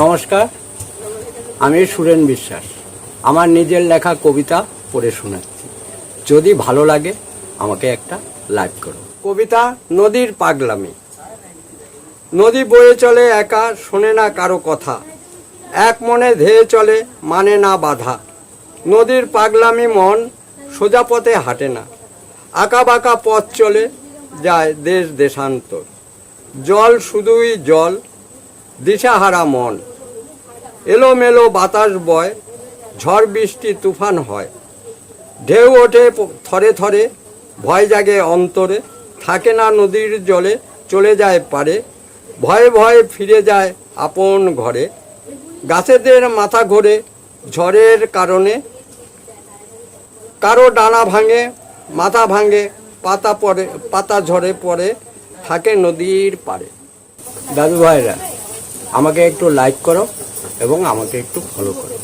নমস্কার, আমি সুরেন বিশ্বাস। আমার নিজের লেখা কবিতা পড়ে শোনাচ্ছি। যদি ভালো লাগে, আমাকে একটা লাইক করো। কবিতা, নদীর পাগলামি। নদী বয়ে চলে একা, শোনে না কারও কথা। এক মনে ধেয়ে চলে মানে না বাধা। নদীর পাগলামি মন সোজা পথে হাঁটে না। আঁকা বাঁকা পথ চলে যায় দেশ দেশান্তর। জল শুধুই জল, দিশাহারা মন। এলোমেলো বাতাস বয়, ঝড় বৃষ্টি তুফান হয়। ঢেউ ওঠে থরে থরে, ভয় জাগে অন্তরে, থাকে না নদীর জলে, চলে যায় পারে। ভয়ে ভয়ে ফিরে যায় আপন ঘরে। গাছেদের মাথা ঘোরে ঝড়ের কারণে। কারও ডানা ভাঙে, মাথা ভাঙে, পাতা পড়ে পাতা ঝরে পড়ে, থাকে নদীর পাড়ে। দাদু ভাইরা, আমাকে একটু লাইক করো। এবং আমাকে একটু ফলো করো।